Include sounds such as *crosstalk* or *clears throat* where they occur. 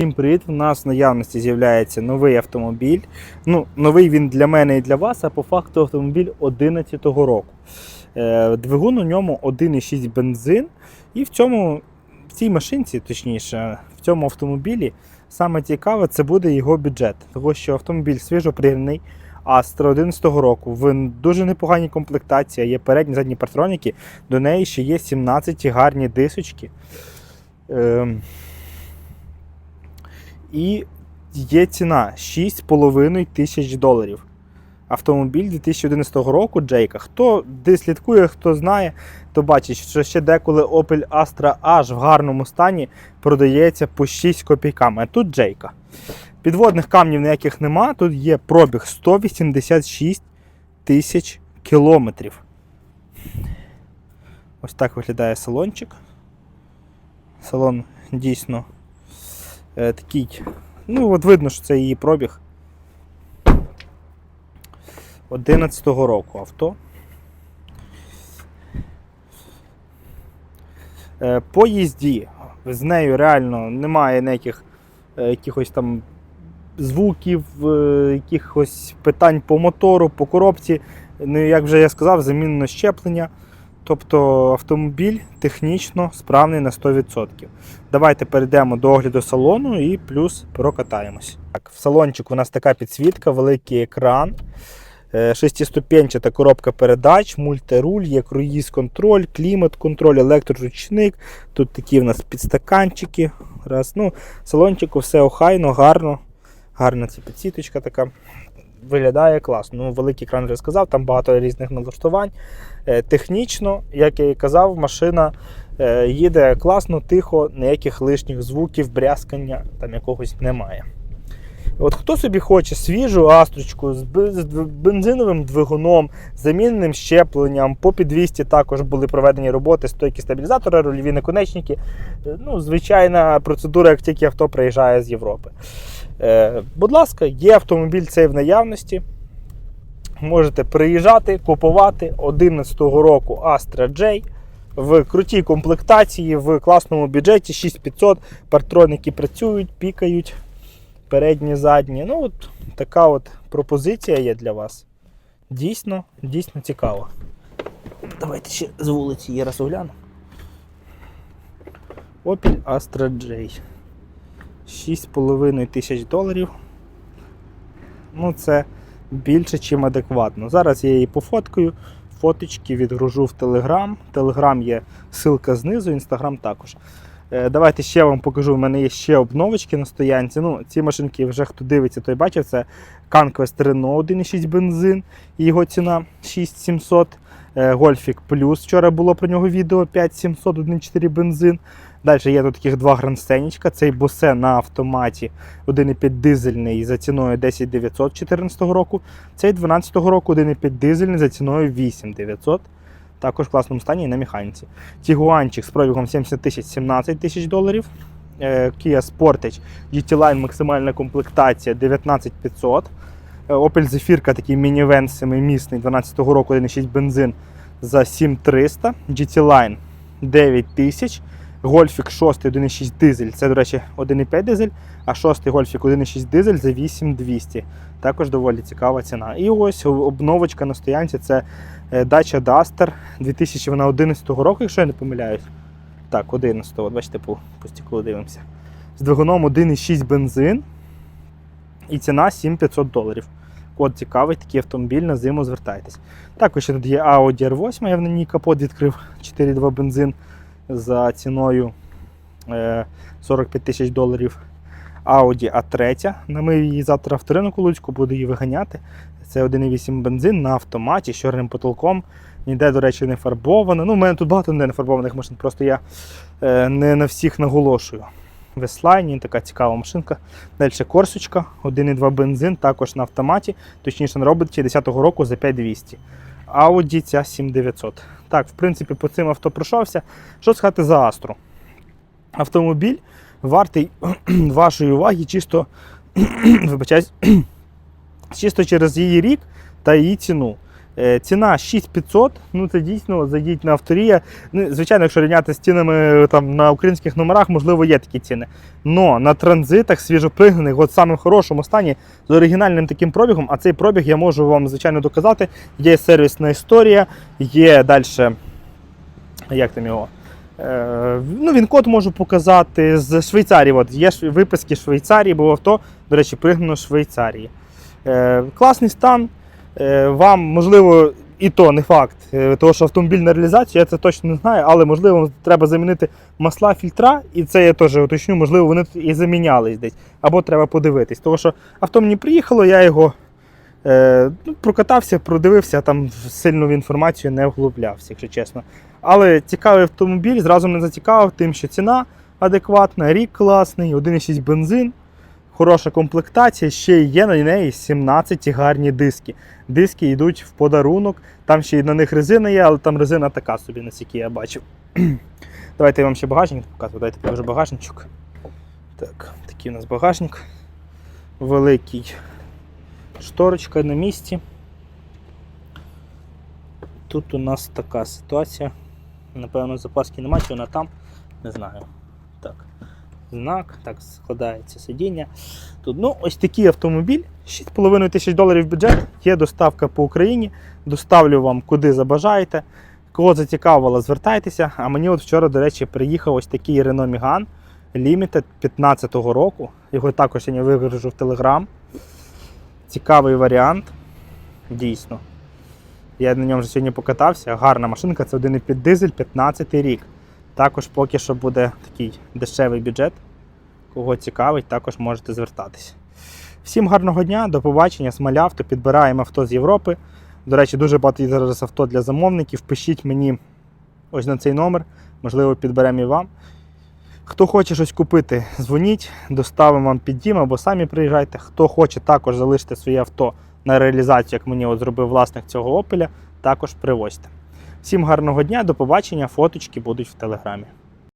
Всім привіт! У нас в наявності з'являється новий автомобіль. Ну, новий він для мене і для вас, а по факту автомобіль 2011 року. Е, Двигун у ньому 1,6 бензин. І в цьому, в цій машинці, точніше, в цьому автомобілі саме цікаве це буде його бюджет. Тому що автомобіль свіжопригнаний, Astra 11 року, в дуже непоганій комплектації, є передні задні партроніки, до неї ще є 17 гарні дисочки. І є ціна 6,5 тисяч доларів. Автомобіль 2011 року Джейка. Хто де слідкує, хто знає, то бачить, що ще деколи Opel Astra аж в гарному стані продається по 6 копійками. А тут Джейка. Підводних камнів ніяких нема. Тут є пробіг 186 тисяч кілометрів. Ось так виглядає салончик. Салон дійсно такий. Ну, от видно, що це її пробіг 11-го року авто. Е, по їзді з нею реально немає ніяких е, якихось там звуків, е, якихось питань по мотору, по коробці. Ну, як вже я сказав, замінено щеплення. Тобто автомобіль технічно справний на 100%. Давайте перейдемо до огляду салону і плюс прокатаємось. Так, в салончику у нас така підсвітка, великий екран, е, шестиступенчата коробка передач, мультируль, є круїз-контроль, клімат-контроль, електроручник. Тут такі в нас підстаканчики. Раз. Ну, в салончику все охайно, гарно. Гарна ця підсвіточка така. Виглядає класно. Ну, великий екран вже сказав, там багато різних налаштувань. Е, Технічно, як я і казав, машина е, їде класно, тихо, ніяких лишніх звуків, брязкання там якогось немає. От хто собі хоче свіжу астрочку з бензиновим двигуном, заміненим щепленням, по підвісті також були проведені роботи, стойки стабілізатора, рульові наконечники. Е, Ну, звичайна процедура, як тільки авто приїжджає з Європи. Е, будь ласка, є автомобіль цей в наявності. Можете приїжджати, купувати 11-го року Astra J в крутій комплектації, в класному бюджеті 6500. Партроники працюють, пікають, передні, задні. Ну, от така от пропозиція є для вас. Дійсно, дійсно цікаво. Давайте ще з вулиці її раз огляну. Opel Astra J. 6,5 тисяч доларів. Ну, це більше, чим адекватно. Зараз я її пофоткаю, фоточки відгружу в Telegram. Telegram є ссылка знизу, Instagram також. Е, Давайте ще вам покажу. У мене є ще обновочки на стоянці. Ну, ці машинки вже хто дивиться, той бачив. Це Conquest Renault 1,6 бензин. Його ціна 6700. Е, Golfic Plus. Вчора було про нього відео 5700 1,4 бензин. Далі є тут таких два грандсценічка. Цей Bose на автоматі 1,5 дизельний за ціною 10900 2014 року. Цей 2012 року 1,5 дизельний за ціною 8900. Також в класному стані і на механіці. Тігуанчик з пробігом 70 тисяч 17 тисяч доларів. Е, Kia Sportage GT-Line максимальна комплектація 19500. Е, Opel Zafirka такий мінівен семимісний 12 року 1,6 бензин за 7300. GT-Line 9000. Гольфік 6 1,6 дизель. Це, до речі, 1,5 дизель, а 6 Гольфік 1,6 дизель за 8200. Також доволі цікава ціна. І ось обновочка на стоянці це е, Dacia Duster 2011 року, якщо я не помиляюсь. Так, 11 от бачите, по, по стеклу дивимося. З двигуном 1,6 бензин. І ціна 7500 доларів. Код цікавий, такий автомобіль на зиму звертайтесь. Також тут є Audi R8, я в ній капот відкрив *laughs* 4,2 бензин за ціною е, 45 тисяч доларів. Audi A3. Намив її завтра в ринку Луцьку, буду її виганяти. Це 1,8 бензин на автоматі з чорним потолком. Ніде, до речі, не фарбовано. Ну, у мене тут багато не фарбованих машин, просто я е, не на всіх наголошую. Веслайні, така цікава машинка. Далі корсочка, 1,2 бензин, також на автоматі, точніше на роботі 10-го року за 5200. Audi ця 7900. Так, в принципі, по цим авто пройшовся. Що сказати за Астру? Автомобіль вартий *clears throat* вашої уваги чисто, *clears throat* вибачаюсь, *clears throat* чисто через її рік та її ціну. Е, Ціна 6500, ну це дійсно зайдіть на авторія. Ну, звичайно, якщо рівняти з цінами там, на українських номерах, можливо, є такі ціни. Но на транзитах свіжопригнаних, от в хорошому стані, з оригінальним таким пробігом, а цей пробіг я можу вам, звичайно, доказати. Є сервісна історія, є далі. Як там його? Е, ну, він код можу показати з Швейцарії. От, є виписки Швейцарії, бо авто, до речі, пригнано Швейцарії. Е, класний стан. Е, вам, можливо, і то не факт, е, того, що автомобіль на реалізацію, я це точно не знаю, але можливо вам треба замінити масла фільтра, і це я теж уточню, можливо, вони і замінялись десь. Або треба подивитись. Тому що авто мені приїхало, я його е, ну, прокатався, продивився, там сильно в інформацію не вглублявся, якщо чесно. Але цікавий автомобіль, зразу мене зацікавив тим, що ціна адекватна, рік класний, 1,6 бензин, хороша комплектація, ще є на неї 17 гарні диски. Диски йдуть в подарунок, там ще й на них резина є, але там резина така собі, наскільки я бачив. *clears throat* Давайте я вам ще багажник показую. Давайте покажу багажничок. Так, такий у нас багажник. Великий. Шторочка на місці. Тут у нас така ситуація. Напевно, запаски немає, чи вона там. Не знаю. Знак, так складається сидіння. Тут, ну, ось такий автомобіль. 6,5 тисяч доларів бюджет. Є доставка по Україні. Доставлю вам куди забажаєте. Кого зацікавило, звертайтеся. А мені от вчора, до речі, приїхав ось такий Renault Megane Limited 15-го року. Його також я вигружу в Telegram. Цікавий варіант. Дійсно. Я на ньому вже сьогодні покатався. Гарна машинка, це 1,5 дизель, 15 рік. Також поки що буде такий дешевий бюджет. Кого цікавить, також можете звертатися. Всім гарного дня, до побачення, смалявто, підбираємо авто з Європи. До речі, дуже багато зараз авто для замовників. Пишіть мені ось на цей номер, можливо, підберемо і вам. Хто хоче щось купити, дзвоніть, доставимо вам під дім або самі приїжджайте. Хто хоче також залишити своє авто на реалізацію, як мені от зробив власник цього опеля, також привозьте. Всім гарного дня, до побачення, фоточки будуть в телеграмі.